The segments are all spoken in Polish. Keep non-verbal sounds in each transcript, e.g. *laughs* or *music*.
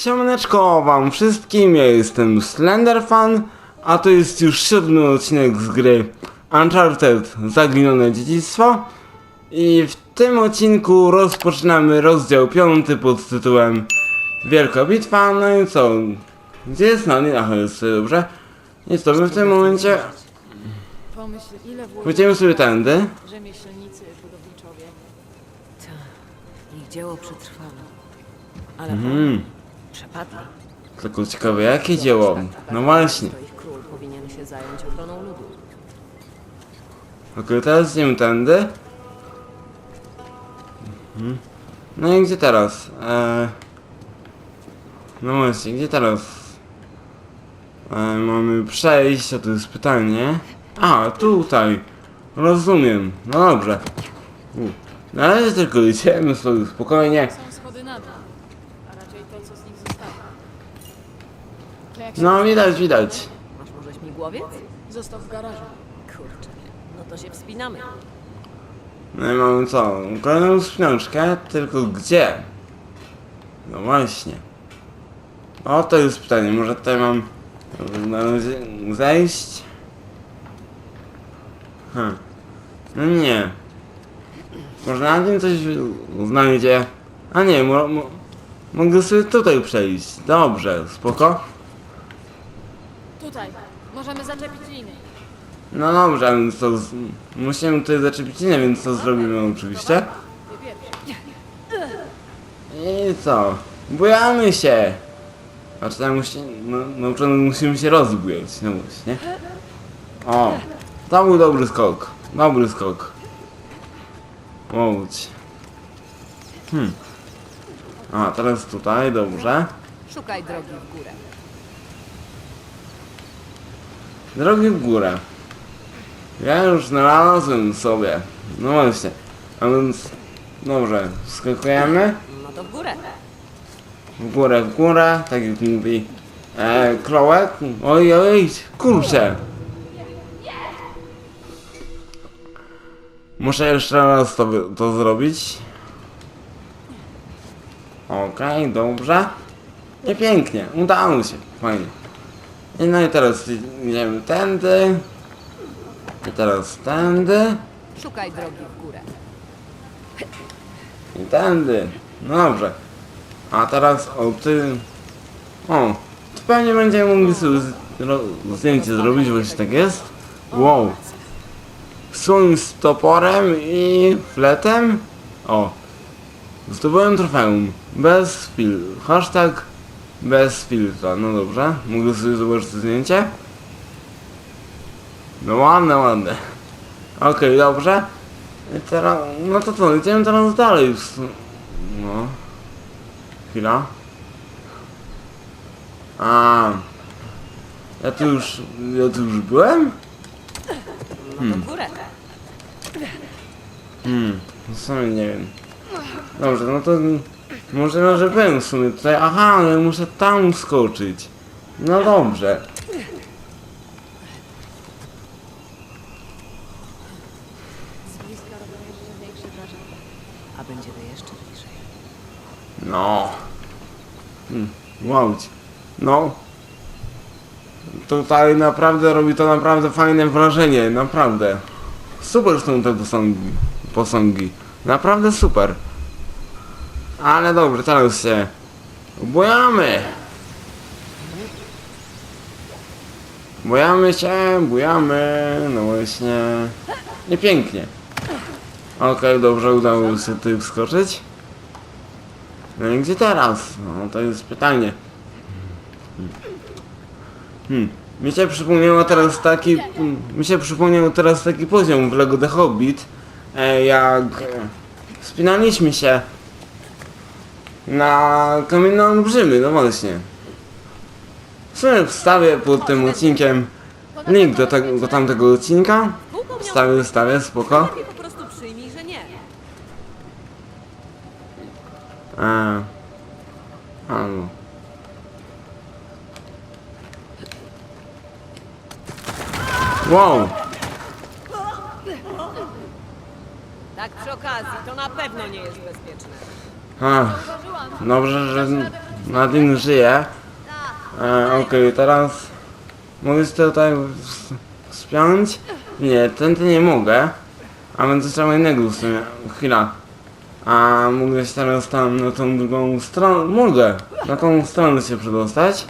Siemaneczko wam wszystkim, ja jestem Slenderfan, a to jest już siódmy odcinek z gry Uncharted Zaginione Dziedzictwo i w tym odcinku rozpoczynamy rozdział piąty pod tytułem Wielka Bitwa, no i co? Gdzie jest Nani? Aha, jest dobrze. I co, my w tym momencie Pomyśl, ile pójdziemy sobie tędy. rzemieślnicy budowniczowie. Tak, ich dzieło przetrwało. Ale Hmm, przepadli. tylko ciekawe jakie dzieło. No właśnie. To ich król powinien się zająć ochroną ludu. Okej, teraz idziemy tędy. Mhm. No i gdzie teraz? Eee... No właśnie, gdzie teraz? Eee, mamy przejść, a to jest pytanie. A, tutaj. Rozumiem. No dobrze. U. Na razie tylko idziemy sobie spokojnie. Są schody na dół, a raczej to, co z nich zostało. To jak się No widać, widać. Masz może śmigłowiec? został w garażu. Kurczę, no to się wspinamy. No i mamy co? Kolejną spinaczkę, tylko gdzie? No właśnie. O, to jest pytanie. Może tutaj mam zejść? Hm. No nie. Może na tym coś znajdzie? A nie, mo, mo, mogę sobie tutaj przejść. Dobrze, spoko. Tutaj, możemy zaczepić liny. No dobrze, więc to z... musimy tutaj zaczepić linę, więc to zrobimy oczywiście. Ty pierwszy. I co? Bujamy się! A czy tam musi, no, na początku musimy się rozbujać, no właśnie. O! To był dobry skok. Dobry skok. Łódź. Hmm. A, teraz tutaj, dobrze. Szukaj drogi w górę. Drogi w górę. Ja już znalazłem sobie. No właśnie. A więc... Dobrze, skakujemy. No to w górę. W górę, w górę, tak jak mówi e, Klołek. Oj, oj, kurczę. Muszę jeszcze raz to, to zrobić. Okej, dobrze. I pięknie, udało się, fajnie. I no i teraz idziemy tędy. I teraz tędy. Szukaj drogi w górę. I tędy. No dobrze. A teraz o ty. O, tu pewnie będziemy mogli sobie zdjęcie zrobić, właśnie tak jest. Wow. Słoń z toporem i fletem. O. Zdobyłem trofeum. Bez fil. Hashtag bez filtra. No dobrze. Mogę sobie zobaczyć zdjęcie? No ładne, ładne. Okej, dobrze. I teraz, no to co, idziemy teraz dalej. No. Chwila. A. Ja tu już, ja tu już byłem? No górę. Hmm, w sumie nie wiem. Dobrze, no to może może byłem w sumie tutaj. Aha, ale muszę tam skoczyć. No dobrze. Z bliska robią jeszcze większe wrażenie. A będzie to jeszcze bliżej. No. Hmm. No. Tutaj naprawdę robi to naprawdę fajne wrażenie, naprawdę. Super są te posągi. posągi. Naprawdę super. Ale dobrze, teraz się bujamy. Bujamy się, bujamy, no właśnie. I pięknie. Okej, dobrze, udało się tutaj wskoczyć. No i gdzie teraz? No to jest pytanie. Hmm. Mi się przypomniało teraz taki... Mi się przypomniał teraz taki poziom w Lego The Hobbit, e, jak e, wspinaliśmy się na kamienne olbrzymy, no właśnie. W sumie wstawię pod tym odcinkiem link do, do tamtego odcinka. Wstawię, wstawię, spoko. Po prostu przyjmij, że nie. A. A no. Wow! Tak przy okazji, to na pewno nie jest bezpieczne. Zauważyłam. dobrze, że, Nadine żyje. E, Okej, teraz mogę się tutaj wspiąć? Nie, ten nie mogę. A będę trzeba innego w sumie. Chwila. A mogę się teraz tam na tą drugą stronę. Mogę! Na tą stronę się przedostać.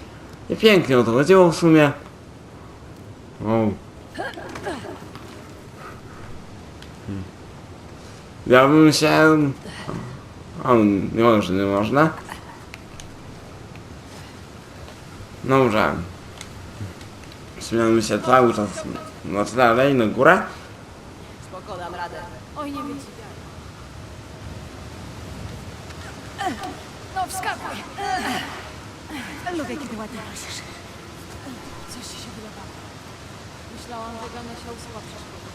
I pięknie o to chodziło w sumie. O. Hmm. Ja bym się... O, nie może, nie można. Dobrze. Wspinamy się cały czas no dalej, na górę. Spoko, dam radę. Oj, nie wiem ci No wskakuj! Lubię, kiedy ładnie prosisz. Coś ci się wydawało. Myślałam, że będę się usuwa przeszkody.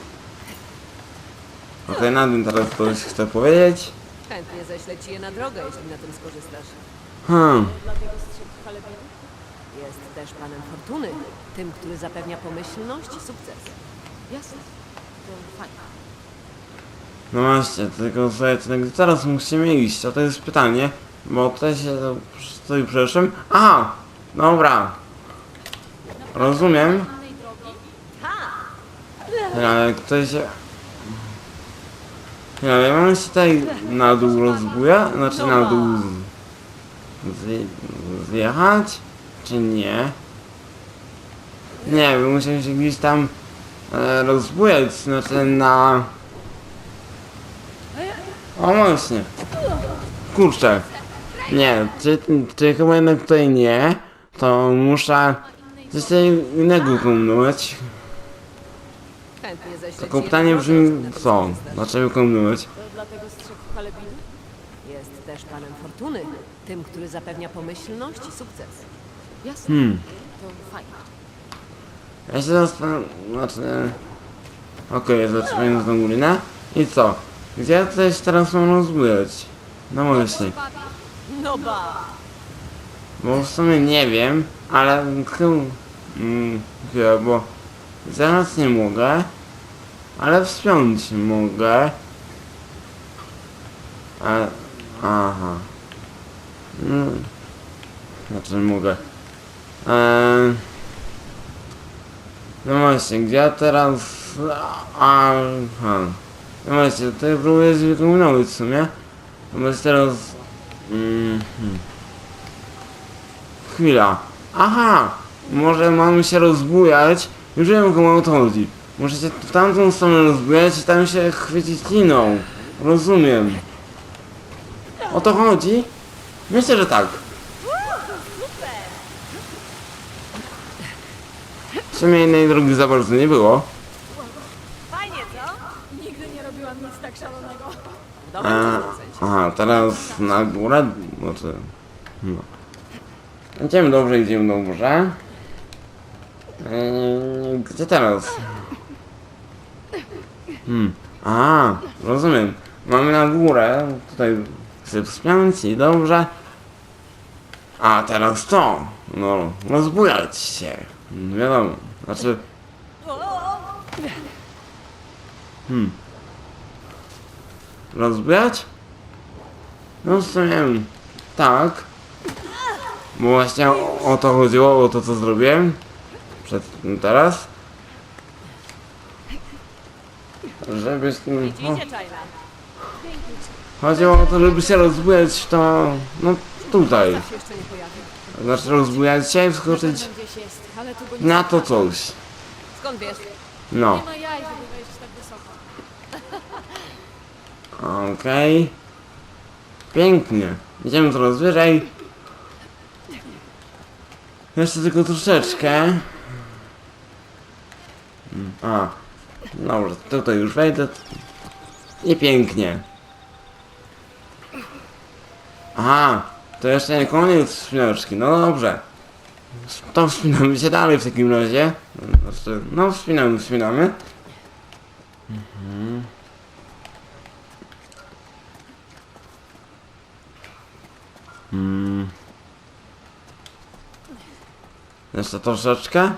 Okej, na tym teraz coś chcę powiedzieć. Chętnie ześlę ci je na drogę, jeśli na tym skorzystasz. Hmm. Jest też panem Fortuny, tym, który zapewnia pomyślność i sukces. Jasne. To fajnie. No właśnie, tylko gdzie teraz musimy iść? A to jest pytanie, bo tutaj się to stoi przeszłem. Aha! Dobra. Rozumiem. Drogi? Ale ktoś się... Ale ja mam się tutaj na dół rozbuja? Znaczy na dół z... zjechać? Czy nie? Nie wiem, muszę się gdzieś tam e, rozbujać, znaczy na... O właśnie. Kurczę. Nie, czy, czy chyba jednak tutaj nie, to muszę coś innego kombinować. Tylko pytanie brzmi co? Dlaczego kombinować? To dlatego strzegł halebiny? Jest też panem Fortuny, tym, który zapewnia pomyślność i sukces. Jasne. Hmm. To fajnie. Ja się zastanawiam, znaczy... Okej, okay, zaczynamy z górę. I co? Gdzie się teraz mam rozbujać? No właśnie. No ba! Bo w sumie nie wiem, ale chyba... Mm, chyba, bo... Zaraz nie mogę. Ale wspiąć mogę. A, aha. No, znaczy mogę. Eee, no właśnie, gdzie ja teraz... Aha. No właśnie, tutaj próbuję zwykombinować w sumie. No jest teraz... Mm. Chwila. Aha! Może mamy się rozbujać. Już wiem komu o to chodzi. Możecie w tamtą stronę rozbujać i tam się chwycić liną. Rozumiem. O to chodzi? Myślę, że tak. W sumie innej drogi za bardzo nie było. Fajnie, co? Nigdy nie robiłam nic tak szalonego. A, aha, teraz na górę. Znaczy, no. Idziemy dobrze, idziemy dobrze. Eee, gdzie teraz? Hmm. A, rozumiem. Mamy na górę. Tutaj wspiąć i dobrze. A teraz to. No, rozbujać się. No, Wiadomo. Znaczy. Hmm. Rozbijać? No w sumie tak. Bo właśnie o, o to chodziło, o to co zrobiłem. Przed teraz. Żeby... No, Idzie, Czajna. chodziło o to, żeby się rozbujać to... No tutaj. Zawsze jeszcze nie pojawił. Znaczy rozbujać się i wskoczyć Tam gdzieś jest, ale tu go nie na to coś. Skąd wiesz? No. Nie ma jaj, żeby wejść tak wysoko. *laughs* Okej. Pięknie. Idziemy coraz wyżej. Jeszcze tylko troszeczkę. Mm, A. Dobrze, tutaj już wejdę. I pięknie. Aha, to jeszcze nie koniec wspinaczki. No dobrze. To wspinamy się dalej w takim razie. Znaczy, no wspinamy, wspinamy. Hmm. Jeszcze troszeczkę.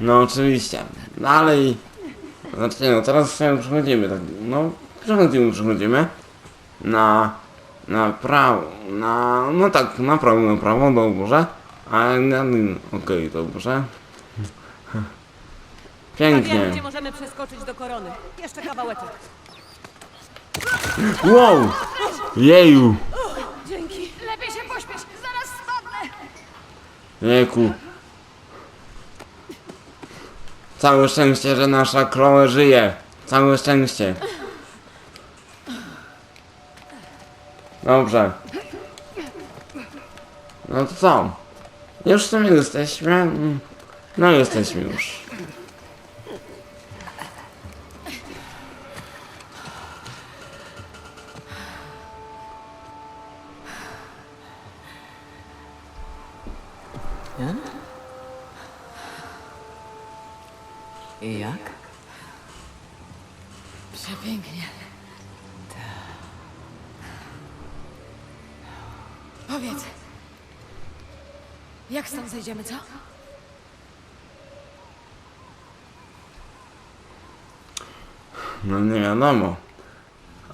No oczywiście. Dalej. Znaczy nie, no teraz sobie przechodzimy tak. No przechodzimy, przechodzimy. na, na prawo, na, no tak, na prawo, na prawo, dobrze. A na, okej, dobrze. A Pięknie. wiem, gdzie możemy przeskoczyć do korony. Jeszcze kawałeczek. Wow! Jeju! Dzięki. Lepiej się pośpiesz, zaraz spadnę. Jejku. Całe szczęście, że nasza Chloe żyje. Całe szczęście. Dobrze. No to co? Już w sumie jesteśmy? No jesteśmy już. Zejdziemy, co? No nie wiadomo.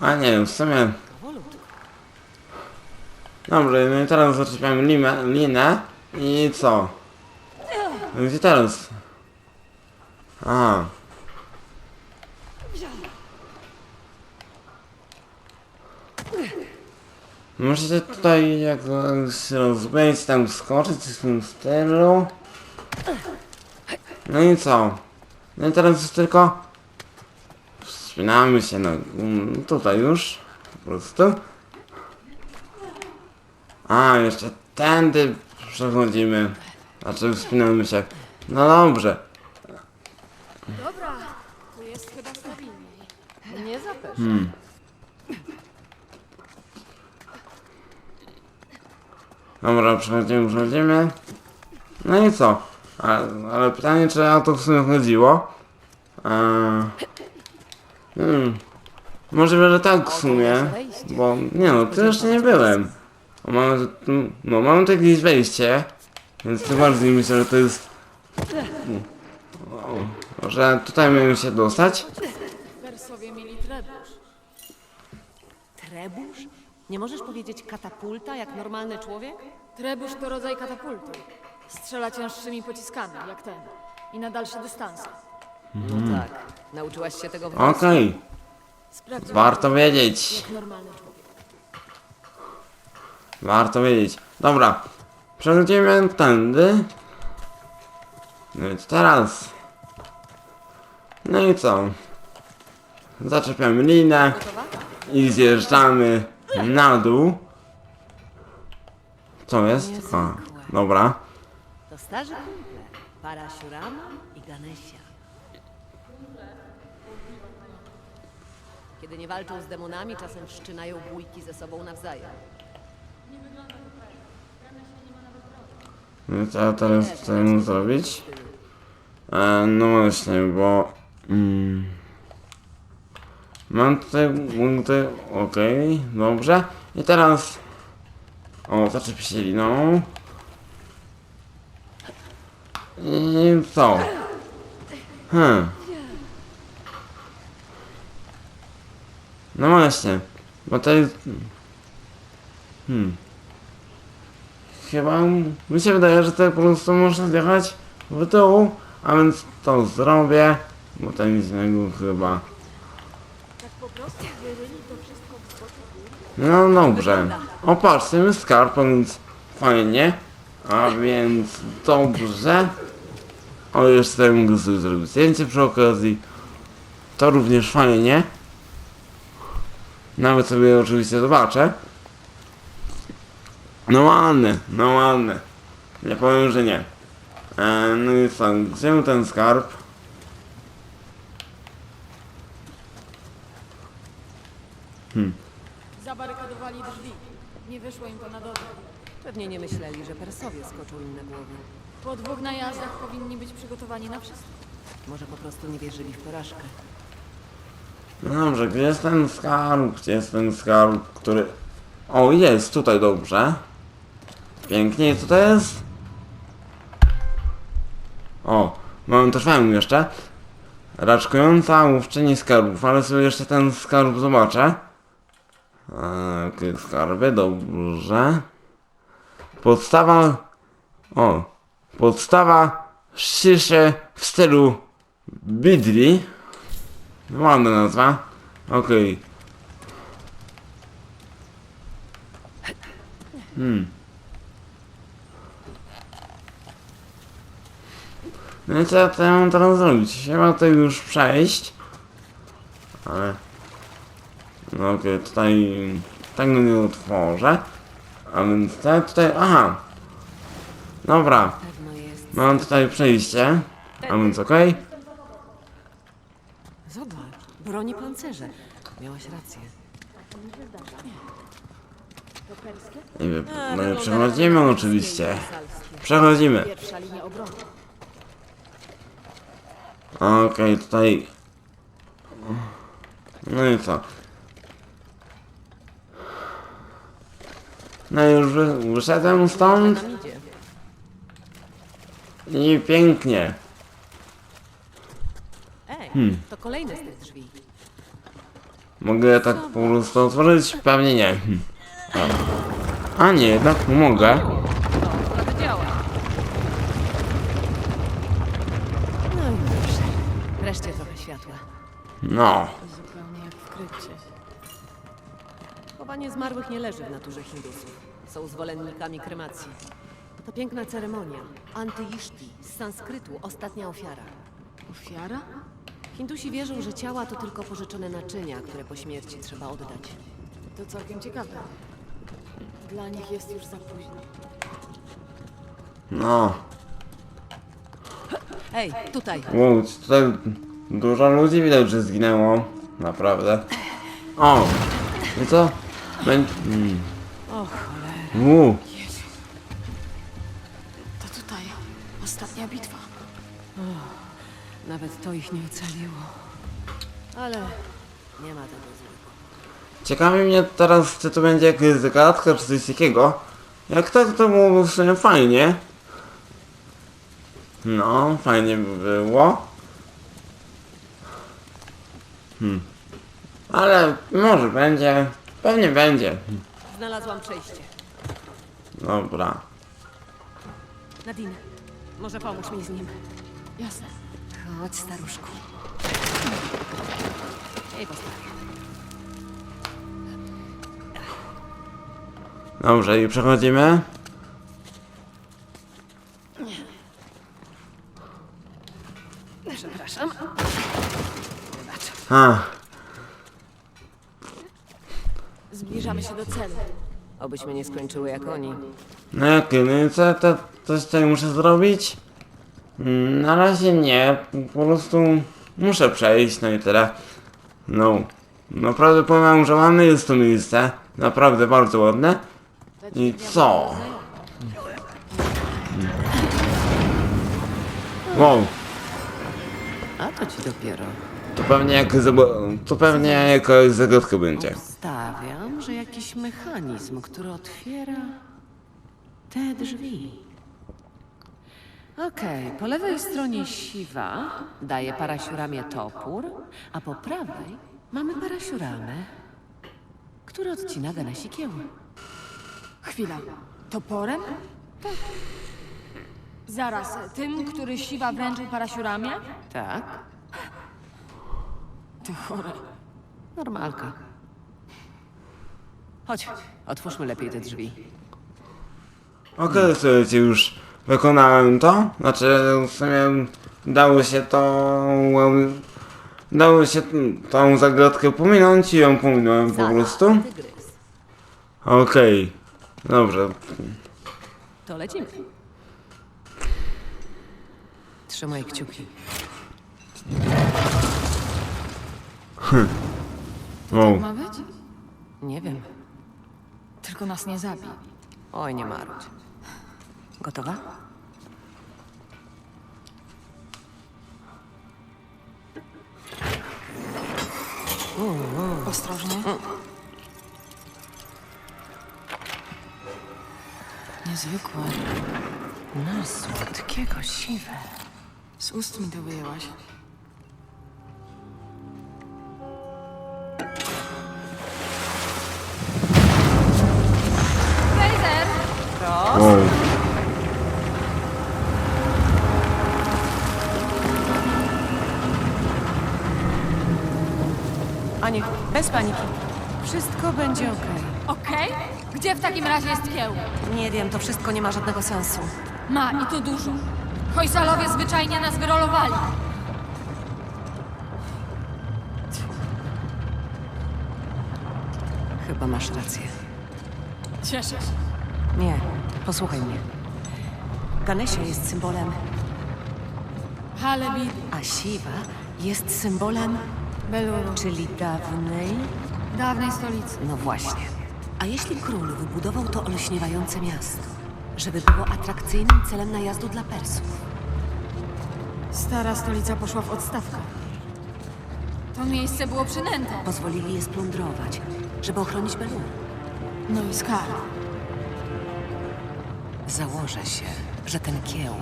A nie, w sumie... Dobrze, no i teraz zaczepiamy limę, linę i co? Gdzie teraz? A. Możecie tutaj jakoś rozumieć, tam skoczyć w tym stylu. No i co? No i teraz już tylko wspinamy się na mm, tutaj już po prostu. A, jeszcze tędy przechodzimy. Znaczy wspinamy się. No dobrze. Dobra, tu jest chyba stabilniej. Nie zapesz. Dobra, przechodzimy, przechodzimy. No i co? Ale, ale pytanie, czy o to w sumie chodziło? Eee, hmm. Możliwe, że tak w sumie. Bo nie no, tu jeszcze nie byłem. A Mamy, no mamy tu jakieś wejście. Więc tym bardziej myślę, że to jest... O, że tutaj mamy się dostać. Trebusz? Nie możesz powiedzieć katapulta jak normalny człowiek? Trebusz to rodzaj katapultu. Strzela cięższymi pociskami, jak ten. I na dalsze dystanse. No tak. Nauczyłaś się tego w Okej, warto wiedzieć. Jak normalny człowiek. Warto wiedzieć. Dobra, przechodzimy tędy. No i teraz. No i co? Zaczepiamy linę Gotowa? i zjeżdżamy na dół. Co jest? A, dobra. To starzy kumple. Parasiurama i Ganesia. Kiedy nie walczą z demonami, czasem wszczynają bójki ze sobą nawzajem. No i co ja teraz chcę zrobić? E, no właśnie, bo... Mm, mam tutaj punkty, okej, dobrze. I teraz... O, zaczep się liną. I co? Hmm. No właśnie, bo to jest... Hmm. Chyba mi się wydaje, że to po prostu można zjechać w dół, a więc to zrobię, bo to nic innego chyba. Tak po prostu wyryli to wszystko w zboczu góry? No dobrze. O patrz, ten jest skarb, więc fajnie. A więc dobrze. O, jeszcze mogę sobie zrobić zdjęcie przy okazji. To również fajnie. Nawet sobie oczywiście zobaczę. No ładne, no ładne. Nie powiem, że nie. E, no i co, gdzie ten skarb? Zabarykadowali drzwi. Nie wyszło im to na dobre. Pewnie nie myśleli, że Persowie skoczą im na głowę. Po dwóch najazdach powinni być przygotowani na wszystko. Może po prostu nie wierzyli w porażkę. No dobrze, gdzie jest ten skarb? Gdzie jest ten skarb, który... O, jest, tutaj dobrze. Pięknie, co to jest? O, mamy też fajną jeszcze. Raczkująca łowczyni skarbów, ale sobie jeszcze ten skarb zobaczę. Okej, skarby, dobrze. Podstawa... O. Podstawa szysze w stylu bidli. Ładna nazwa. Okej. Hmm. No i co ja mam teraz zrobić? Mam to już przejść. Ale... No okej, tutaj... Tego nie otworzę. A więc te tutaj... Aha! Dobra, mam tutaj przejście. A więc okej. Zobacz, broni pancerze. Miałaś rację. Nie wiem, no i przechodzimy oczywiście. Przechodzimy. Okej, tutaj... No i co? No już wy- wyszedłem stąd i pięknie. Ej, Hmm. to kolejne z tych drzwi. Mogę tak po prostu otworzyć? Pewnie nie. A nie, jednak mogę. No i dobrze. Wreszcie trochę światła. No. Zupełnie jak w krypcie. Chowanie zmarłych nie leży w naturze Hindusów. Są zwolennikami kremacji. To piękna ceremonia. Antyishti, z sanskrytu ostatnia ofiara. Ofiara? Hindusi wierzą, że ciała to tylko pożyczone naczynia, które po śmierci trzeba oddać. To całkiem ciekawe. Dla nich jest już za późno. No. Ej, tutaj! Wow, tutaj dużo ludzi widać, że zginęło. Naprawdę. O! I co? Będzie... Mm. Uuu. To tutaj. Ostatnia bitwa. Nawet to ich nie ocaliło. Ale nie ma tego złego. Ciekawi mnie teraz, czy to będzie jakaś zagadka, czy coś takiego. Jak tak, to byłoby w sumie fajnie. No, fajnie by było. Hmm. Ale może będzie. Pewnie będzie. Znalazłam przejście. Dobra. Nadine, może pomóż mi z nim. Jasne. Chodź, staruszku. Ej. Dobrze, i przechodzimy. Przepraszam. A, Zbliżamy się do celu. Obyśmy nie skończyły jak oni. no jak, no co, to coś tutaj muszę zrobić? Mm, Na razie nie, po prostu muszę przejść, no i tyle. No, naprawdę powiem, że ładne jest to miejsce, naprawdę bardzo ładne. I co? Wow, A to ci dopiero. to pewnie jak to pewnie jakaś zagadka będzie. Stawiam, że jakiś mechanizm, który otwiera te drzwi. Okej, po lewej stronie siwa daje parasiuramie topór, a po prawej mamy parasiuramę, który odcina na sikieły. Chwila. Toporem? Zaraz, tym, który siwa wręczył parasiuramie? Tak, To chore. normalka. Chodź, otwórzmy lepiej te drzwi. Okej, słuchajcie, już wykonałem to. Znaczy, w sumie dało się to... Dało się tą zagadkę pominąć i ją pominąłem po prostu. Okej, dobrze. To lecimy. Trzymaj kciuki. Wow. Ma być? Nie wiem. Tylko nas nie zabij. Oj, nie marudź. Gotowa? Ostrożnie. Niezwykłe. Na słodkiego siwe. Z ust mi to wyjęłaś. Blazer! Roz? Oj. Bez paniki. Wszystko będzie okej. Okej? Gdzie w takim razie jest kieł? Nie wiem, to wszystko nie ma żadnego sensu. Ma i to dużo. Hojsalowie zwyczajnie nas wyrolowali. Chyba masz rację. Cieszę się. Nie, posłuchaj mnie. Ganesia jest symbolem, Halebid, a Siwa jest symbolem, Beluru, czyli dawnej. dawnej stolicy. No właśnie. A jeśli król wybudował to olśniewające miasto, żeby było atrakcyjnym celem najazdu dla Persów? Stara stolica poszła w odstawkę. To miejsce było przynętą. Pozwolili je splądrować, żeby ochronić Belur. No i skarb. Założę się, że ten kieł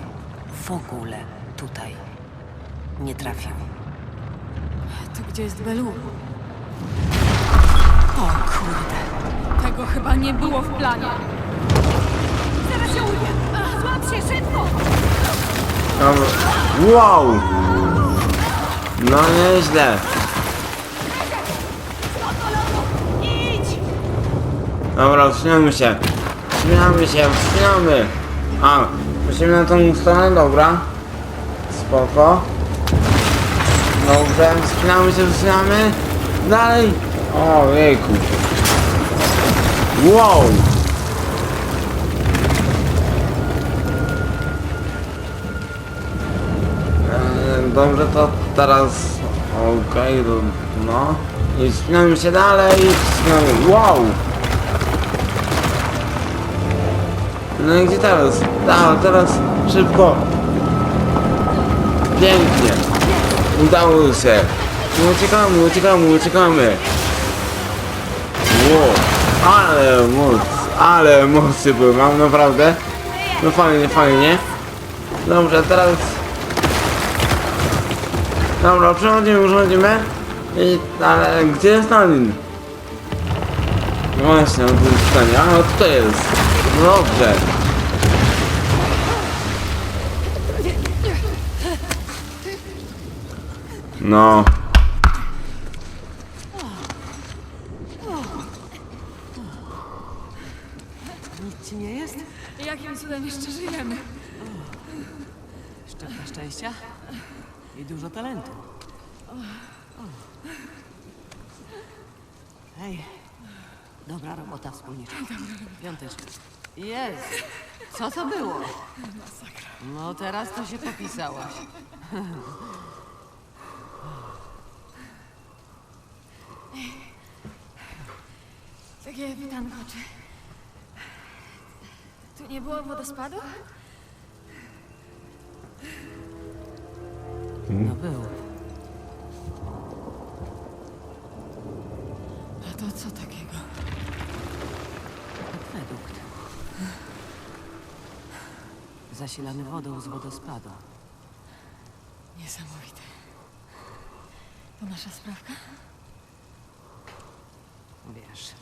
w ogóle tutaj nie trafił. To gdzie jest Belur? O kurde. Tego chyba nie było w planie. Dobra. Wow! No nieźle. Dobra, wspinamy się. Wspinamy się, wspinamy. A, musimy na tą stronę, dobra. Spoko. Dobrze, wspinamy się, wspinamy. Dalej. O, jejku. Wow! Dobrze, to teraz... Okej, to no. I wspinamy się dalej, wspinamy... Wow! No i gdzie teraz? Tak, teraz szybko. Pięknie. Udało się. No uciekamy, uciekamy, uciekamy. Wow. Ale moc, ale emocje były, mam naprawdę. No fajnie, fajnie. Dobrze, teraz Dobra, przechodzimy, przechodzimy. I, ale gdzie jest Stalin? No właśnie, on tu jest Stalin. A, no tutaj jest. No Dobrze. No. Nic ci nie jest? Jakim cudem jeszcze żyjemy? Szczepka szczęścia i dużo talentu. Hej, dobra robota wspólnicza. Piąteczka. Jest! Co to było? No teraz to się popisałaś. Takie pytanko, czy... Tu nie było wodospadu? No był. A to co takiego? Akwedukt. Zasilany wodą z wodospadu. Niesamowite. To nasza sprawka? Wiesz,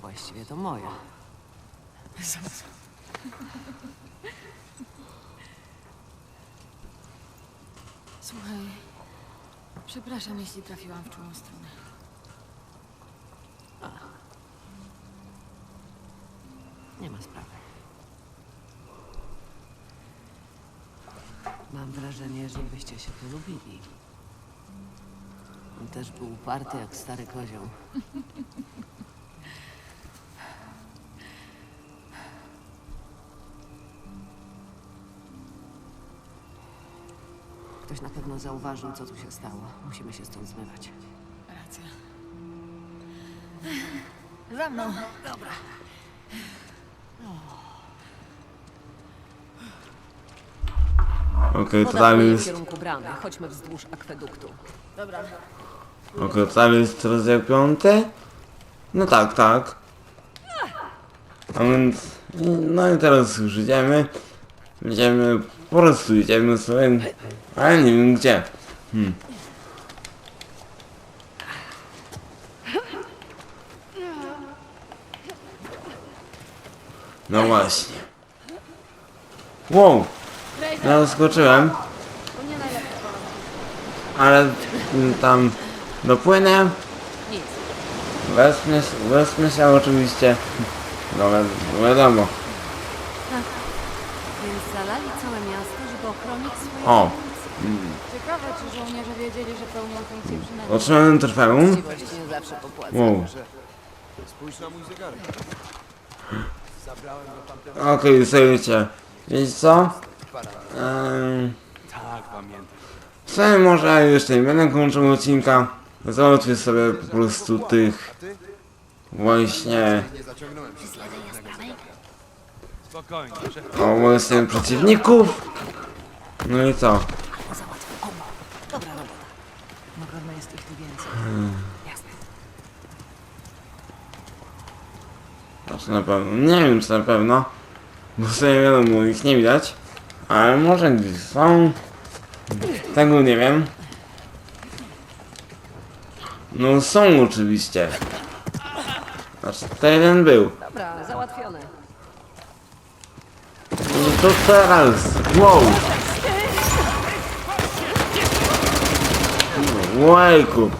właściwie to moja. Zamysł. Słuchaj, przepraszam, jeśli trafiłam w czułą stronę. Nie ma sprawy. Mam wrażenie, że byście się polubili. On też był uparty jak stary kozioł. *laughs* Ktoś na pewno zauważył, co tu się stało. Musimy się stąd zmywać. Racja. Za mną. Dobra. Okej, to Woda płynie w jest... kierunku bramy. Chodźmy wzdłuż akweduktu. Dobra. Okej, to dalej jest rozdział piąty? No tak, tak. A więc... No i teraz już idziemy. Idziemy... Po prostu idziemy sobie... Ale nie wiem gdzie. Hmm. No właśnie. Wow, ja skoczyłem, to nie najlepszy pomysł. ale tam dopłynę. Nic. Wespnę, się- wespnę się oczywiście. No wi- wiadomo. Miasto, żeby ochronić swoje O. Ciekawe, czy żołnierze wiedzieli, że pełnią funkcję przynajmniej. Otrzymałem trofeum. Właściwie nie zawsze popłaca. Wow. Spójrz na mój zegarek. Zabrałem go tamtego. Okej, słuchajcie. Wiecie co? Ehm, Tak, pamiętam. sobie może jeszcze nie będę kończył odcinka. Załatwię sobie po prostu tych właśnie Nie zaciągnąłem się. Spokojnie, o właśnie przeciwników. No i co? Dobra robota. Na pewno jest ich tu więcej. Jasne. Znaczy na pewno, nie wiem czy na pewno, bo sobie wiadomo, ich nie widać, ale może gdzieś są, tego nie wiem. No są oczywiście. Znaczy to jeden był. Dobra, załatwione. No to teraz, wow! Łajku!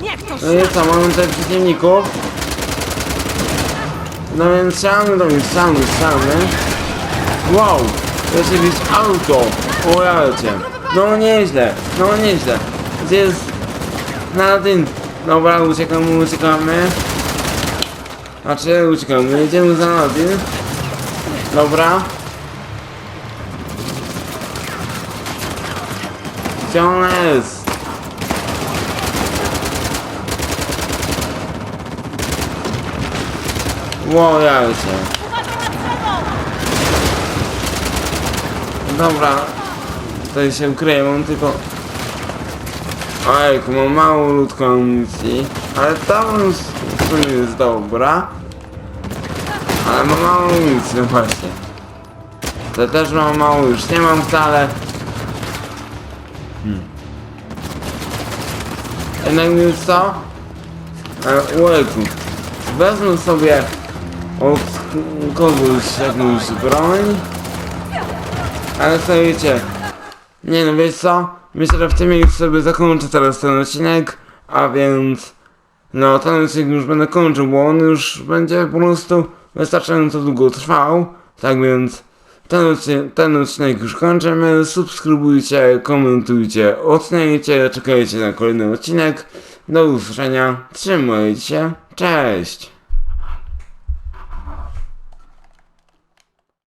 No i co, mamy tutaj przeciwników? No więc strzelamy do nich, strzelamy, strzelamy. Wow! Jeszcze jakieś auto! O! No nieźle, no nieźle. Gdzie jest... Nadyn? Dobra, uciekamy, uciekamy. Znaczy, uciekamy, jedziemy za Nadyn. Dobra. Gdzie jest? Ło, ja się. Dobra. Tutaj się ukryję, mam tylko... Ojku, mam mało ludką amunicji. Ale ta w sumie jest dobra. Ale mam mało amunicji, no właśnie. To też mam mało, już nie mam wcale. Jednak już co? E. Wezmę sobie od kogoś jakąś broń. Ale co wiecie? Nie no wiesz co? Myślę, że w tym miejscu sobie zakończę teraz ten odcinek, a więc no ten odcinek już będę kończył, bo on już będzie po prostu wystarczająco długo trwał. Tak więc ten odcinek, ten odcinek już kończymy. Subskrybujcie, komentujcie, oceniajcie, czekajcie na kolejny odcinek. Do usłyszenia, trzymajcie się, cześć!